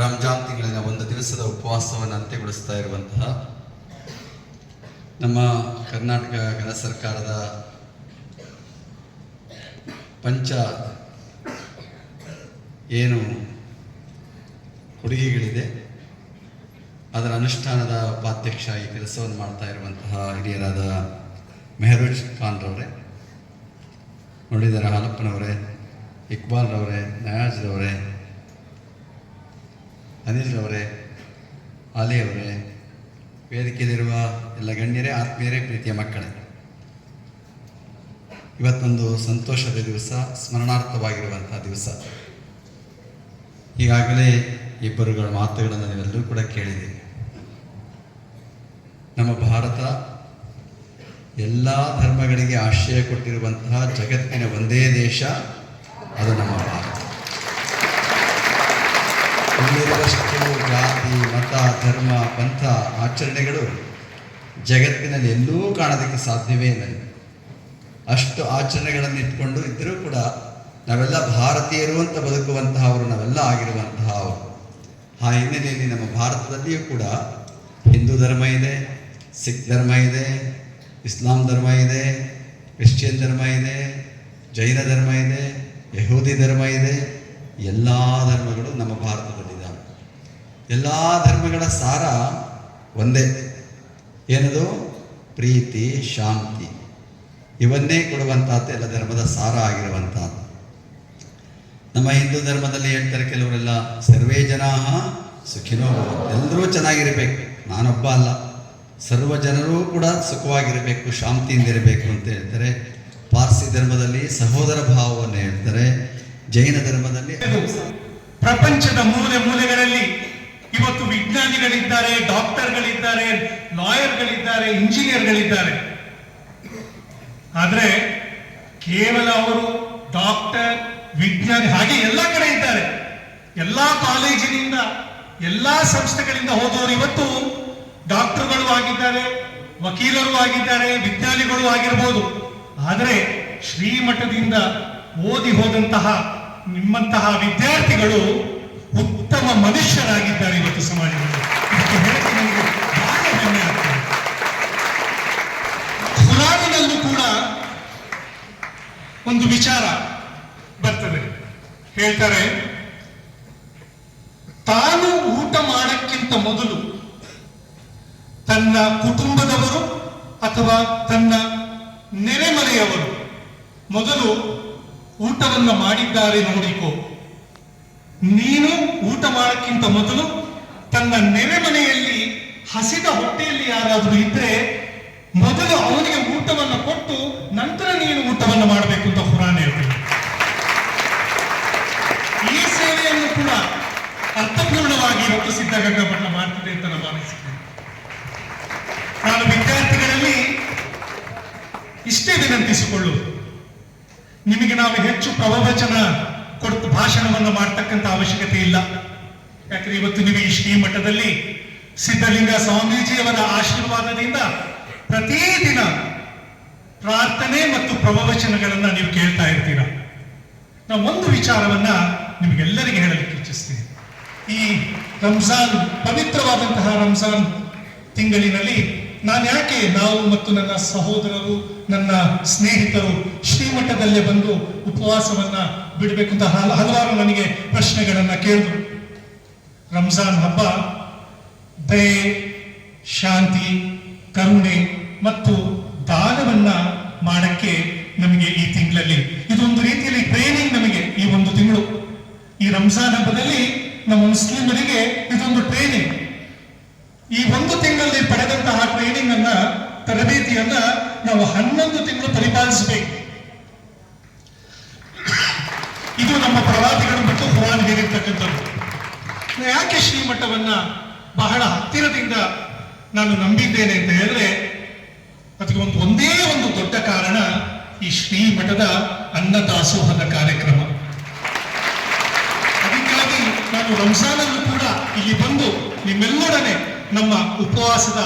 ರಂಜಾನ್ ತಿಂಗಳಿನ ಒಂದು ದಿವಸದ ಉಪವಾಸವನ್ನು ಅಂತ್ಯಗೊಳಿಸ್ತಾ ಇರುವಂತಹ ನಮ್ಮ ಕರ್ನಾಟಕ ಘನ ಸರ್ಕಾರದ ಪಂಚ ಏನು ಕೊಡುಗೆಗಳಿದೆ, ಅದರ ಅನುಷ್ಠಾನದ ಉಪಾಧ್ಯಕ್ಷ ಈ ಕೆಲಸವನ್ನು ಮಾಡ್ತಾ ಇರುವಂತಹ ಹಿರಿಯರಾದ ಮೆಹರೂಜ್ ಖಾನ್ರವರೇ ನೋಡಿದರೆ ಹಾಲಪ್ಪನವರೇ ಇಕ್ಬಾಲ್ರವರೇ ನಯಾಜ್ರವರೇ ಆಲಿ ಅವರೇ ವೇದಿಕೆಯಲ್ಲಿರುವ ಎಲ್ಲ ಗಣ್ಯರೇ, ಆತ್ಮೀಯರೇ, ಪ್ರೀತಿಯ ಮಕ್ಕಳೇ. ಇವತ್ತೊಂದು ಸಂತೋಷದ ದಿವಸ ಸ್ಮರಣಾರ್ಥವಾಗಿರುವಂಥ ದಿವಸ. ಈಗಾಗಲೇ ಇಬ್ಬರುಗಳ ಮಾತುಗಳನ್ನು ನೀವೆಲ್ಲರೂ ಕೂಡ ಕೇಳಿದ್ದೀರಿ. ನಮ್ಮ ಭಾರತ ಎಲ್ಲ ಧರ್ಮಗಳಿಗೆ ಆಶ್ರಯ ಕೊಟ್ಟಿರುವಂತಹ ಜಗತ್ತಿನ ಒಂದೇ ದೇಶ, ಅದು ನಮ್ಮ ಭಾರತ ಇಲ್ಲಿರುವಷ್ಟು ಜಾತಿ, ಮತ, ಧರ್ಮ, ಪಂಥ, ಆಚರಣೆಗಳು ಜಗತ್ತಿನಲ್ಲಿ ಎಲ್ಲೂ ಕಾಣೋದಕ್ಕೆ ಸಾಧ್ಯವೇ ಇಲ್ಲ. ಅಷ್ಟು ಆಚರಣೆಗಳನ್ನು ಇಟ್ಕೊಂಡು ಇದ್ದರೂ ಕೂಡ ನಾವೆಲ್ಲ ಭಾರತೀಯರು ಅಂತ ಬದುಕುವಂತಹವರು, ನಾವೆಲ್ಲ ಆಗಿರುವಂತಹ ಅವರು ಆ ಹಿನ್ನೆಲೆಯಲ್ಲಿ ನಮ್ಮ ಭಾರತದಲ್ಲಿಯೂ ಕೂಡ ಹಿಂದೂ ಧರ್ಮ ಇದೆ, ಸಿಖ್ ಧರ್ಮ ಇದೆ, ಇಸ್ಲಾಂ ಧರ್ಮ ಇದೆ, ಕ್ರಿಶ್ಚಿಯನ್ ಧರ್ಮ ಇದೆ, ಜೈನ ಧರ್ಮ ಇದೆ, ಯಹೂದಿ ಧರ್ಮ ಇದೆ, ಎಲ್ಲ ಧರ್ಮಗಳು ನಮ್ಮ ಭಾರತದಲ್ಲಿದ್ದಾವೆ ಎಲ್ಲ ಧರ್ಮಗಳ ಸಾರ ಒಂದೇ. ಏನದು? ಪ್ರೀತಿ, ಶಾಂತಿ. ಇವನ್ನೇ ಕೊಡುವಂತಹದ್ದು ಎಲ್ಲ ಧರ್ಮದ ಸಾರ ಆಗಿರುವಂತಹದ್ದು ನಮ್ಮ ಹಿಂದೂ ಧರ್ಮದಲ್ಲಿ ಹೇಳ್ತಾರೆ ಕೆಲವರೆಲ್ಲ, ಸರ್ವೇ ಜನಾ ಸುಖಿನೋ. ಎಲ್ಲರೂ ಚೆನ್ನಾಗಿರಬೇಕು. ನಾನೊಬ್ಬ ಅಲ್ಲ. ಸರ್ವ ಜನರೂ ಕೂಡ ಸುಖವಾಗಿರಬೇಕು ಶಾಂತಿಯಿಂದ ಇರಬೇಕು ಅಂತ ಹೇಳ್ತಾರೆ. ಪಾರ್ಸಿ ಧರ್ಮದಲ್ಲಿ ಸಹೋದರ ಭಾವವನ್ನು ಹೇಳ್ತಾರೆ. ಜೈನ ಧರ್ಮದಲ್ಲಿ ಪ್ರಪಂಚದ ಮೂಲೆ ಮೂಲೆಗಳಲ್ಲಿ ಇವತ್ತು ವಿಜ್ಞಾನಿಗಳಿದ್ದಾರೆ, ಡಾಕ್ಟರ್ಗಳಿದ್ದಾರೆ, ಲಾಯರ್ಗಳಿದ್ದಾರೆ, ಇಂಜಿನಿಯರ್ಗಳಿದ್ದಾರೆ. ಆದ್ರೆ ಕೇವಲ ಅವರು ಡಾಕ್ಟರ್, ವಿಜ್ಞಾನಿ ಹಾಗೆ ಎಲ್ಲ ಕಡೆ ಇದ್ದಾರೆ. ಎಲ್ಲಾ ಕಾಲೇಜಿನಿಂದ, ಎಲ್ಲಾ ಸಂಸ್ಥೆಗಳಿಂದ ಹೋದವರು ಇವತ್ತು ಡಾಕ್ಟರ್ಗಳು ಆಗಿದ್ದಾರೆ, ವಕೀಲರು ಆಗಿದ್ದಾರೆ, ವಿಜ್ಞಾನಿಗಳು ಆಗಿರಬಹುದು ಆದರೆ ಶ್ರೀಮಠದಿಂದ ಓದಿ ಹೋದಂತಹ ನಿಮ್ಮಂತಹ ವಿದ್ಯಾರ್ಥಿಗಳು ಉತ್ತಮ ಮನುಷ್ಯರಾಗಿದ್ದಾರೆ ಇವತ್ತು ಸಮಾಜದಲ್ಲಿ. ಇದಕ್ಕೆ ಹೆಮ್ಮೆ ಕೂಡ ಒಂದು ವಿಚಾರ ಬರ್ತದೆ. ಹೇಳ್ತಾರೆ, ತಾನು ಊಟ ಮಾಡಕ್ಕಿಂತ ಮೊದಲು ತನ್ನ ಕುಟುಂಬದವರು ಅಥವಾ ತನ್ನ ನೆರೆಮನೆಯವರು ಮೊದಲು ಊಟವನ್ನು ಮಾಡಿದ್ದಾರೆ ನೋಡಿಕೋ. ನೀನು ಊಟ ಮಾಡಕ್ಕಿಂತ ಮೊದಲು ತನ್ನ ನೆರೆಮನೆಯಲ್ಲಿ ಹಸಿದ ಹೊಟ್ಟೆಯಲ್ಲಿ ಯಾರಾದರೂ ಇದ್ರೆ ಮೊದಲು ಅವನಿಗೆ ಊಟವನ್ನು ಕೊಟ್ಟು ನಂತರ ನೀನು ಊಟವನ್ನು ಮಾಡಬೇಕು ಅಂತ ಹುರಾನ್ ಹೇಳ್ತೀನಿ. ಈ ಸೇವೆಯನ್ನು ಕೂಡ ಅರ್ಥಪೂರ್ಣವಾಗಿ ಇವತ್ತು ಸಿದ್ಧಗಂಗಾ ಮಠ ಮಾಡ್ತಿದೆ ಅಂತ ನಾನು ಭಾವಿಸಿದ್ದೇನೆ ನಾನು ವಿದ್ಯಾರ್ಥಿಗಳಲ್ಲಿ ಇಷ್ಟೇ ವಿನಂತಿಸಿಕೊಳ್ಳುವುದು. ನಿಮಗೆ ನಾವು ಹೆಚ್ಚು ಪ್ರವಚನ ಕೊಡ್ತು ಭಾಷಣವನ್ನು ಮಾಡ್ತಕ್ಕಂಥ ಅವಶ್ಯಕತೆ ಇಲ್ಲ. ಯಾಕಂದ್ರೆ ಇವತ್ತು ನೀವು ಈ ಶ್ರೀಮಠದಲ್ಲಿ ಸಿದ್ಧಲಿಂಗ ಸ್ವಾಮೀಜಿಯವರ ಆಶೀರ್ವಾದದಿಂದ ಪ್ರತಿದಿನ ಪ್ರಾರ್ಥನೆ ಮತ್ತು ಪ್ರವಚನಗಳನ್ನ ನೀವು ಕೇಳ್ತಾ ಇರ್ತೀರ? ನಾವು ಒಂದು ವಿಚಾರವನ್ನ ನಿಮಗೆಲ್ಲರಿಗೆ ಹೇಳಲಿಕ್ಕೆ ಇಚ್ಛಿಸ್ತೀನಿ. ಈ ರಂಜಾನ್, ಪವಿತ್ರವಾದಂತಹ ರಂಜಾನ್ ತಿಂಗಳಿನಲ್ಲಿ ನಾನು ಯಾಕೆ ನಾವು ಮತ್ತು ನನ್ನ ಸಹೋದರರು, ನನ್ನ ಸ್ನೇಹಿತರು ಶ್ರೀಮಠದಲ್ಲೇ ಬಂದು ಉಪವಾಸವನ್ನ ಬಿಡಬೇಕು ಅಂತ ಹಲ- ಹಲವಾರು ನನಗೆ ಪ್ರಶ್ನೆಗಳನ್ನ ಕೇಳಿದ್ರು. ರಂಜಾನ್ ಹಬ್ಬ, ದಯೆ, ಶಾಂತಿ, ಕರುಣೆ ಮತ್ತು ದಾನವನ್ನ ಮಾಡಕ್ಕೆ ನಮಗೆ ಈ ತಿಂಗಳಲ್ಲಿ, ಇದೊಂದು ರೀತಿಯಲ್ಲಿ ಟ್ರೈನಿಂಗ್ ನಮಗೆ ಈ ಒಂದು ತಿಂಗಳು. ಈ ರಂಜಾನ್ ಹಬ್ಬದಲ್ಲಿ ನಮ್ಮ ಮುಸ್ಲಿಮರಿಗೆ ಇದೊಂದು ಟ್ರೈನಿಂಗ್ ಈ ಒಂದು ತಿಂಗಳಲ್ಲಿ ಪಡೆದಂತಹ ಟ್ರೈನಿಂಗ್ ಅನ್ನ, ತರಬೇತಿಯನ್ನ ನಾವು ಹನ್ನೊಂದು ತಿಂಗಳು ಪರಿಪಾಲಿಸಬೇಕು. ಇದು ನಮ್ಮ ಪ್ರವಾದಿಗಳು ಮತ್ತು ಪುರಾಣ ಹೇಳಿರ್ತಕ್ಕಂಥದ್ದು. ಯಾಕೆ ಶ್ರೀಮಠವನ್ನ ಬಹಳ ಹತ್ತಿರದಿಂದ ನಾನು ನಂಬಿದ್ದೇನೆ ಅಂತ ಹೇಳಿದ್ರೆ, ಅದಕ್ಕೆ ಒಂದು ಒಂದೇ ಒಂದು ದೊಡ್ಡ ಕಾರಣ ಈ ಶ್ರೀಮಠದ ಅನ್ನದಾಸೋಹದ ಕಾರ್ಯಕ್ರಮ. ಅದಕ್ಕಾಗಿ ನಾನು ರಂಜಾನಲ್ಲೂ ಕೂಡ ಇಲ್ಲಿ ಬಂದು ನಿಮ್ಮೆಲ್ಲರೊಡನೆ ನಮ್ಮ ಉಪವಾಸದ